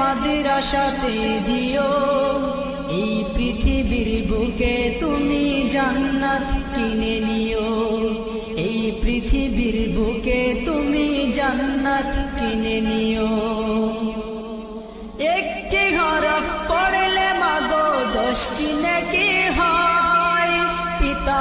মাদ্রাসাতে দিও। এই পৃথিবীর বুকে তুমি জান্নাত কিনে নিও। এই পৃথিবীর বুকে তুমি জান্নাত কিনে নিও। একটি হরফ পড়লে মাগো দশটি নাকি হয়। পিতা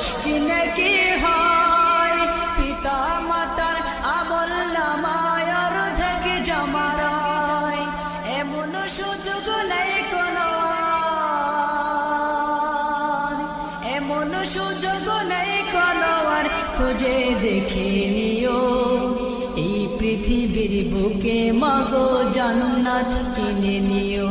দশটি নাকি হয়? পিতা মাতার আমল নামায়, অর্ধেক জামারায় এমন সুযোগ নেই কোনো। এমন সুযোগ নেই কোনো আর। খুঁজে দেখে নিও। এই পৃথিবীর বুকে মাগো জান্নাত কিনে নিও।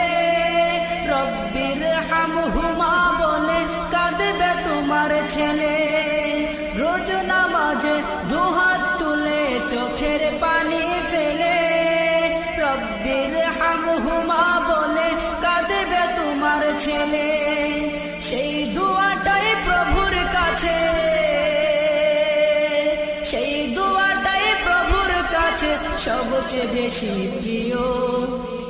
ছেলে, রোজ নামাজে দুহাত তুলে চোখের পানি ফেলে। রব্বির হামহুমা বলে কাঁদবে তোমার ছেলে। সেই দুয়াটাই প্রভুর কাছে। সেই দুয়াটাই প্রভুর কাছে সবচেয়ে বেশি প্রিয়।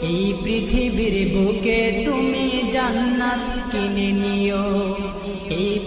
এই পৃথিবীর বুকে তুমি জান্নাত কিনে নিও।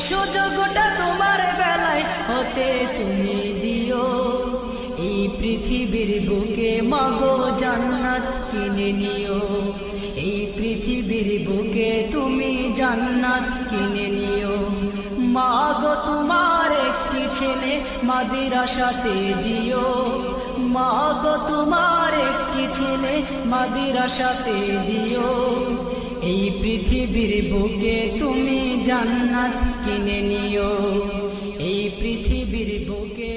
সুযোগটা তোমার বেলায় হতে তুমি দিও। এই পৃথিবীর বুকে মাগো জান্নাত কিনে নিও। এই পৃথিবীর বুকে তুমি জান্নাত কিনে নিও। মাগো তোমার একটি ছেলে মাদিরাসাতে দিও। মাগো তোমার একটি ছেলে মাদিরাসাতে দিও। এই পৃথিবীর বুকে তুমি জান্নাত কিনে নিও। এই পৃথিবীর বুকে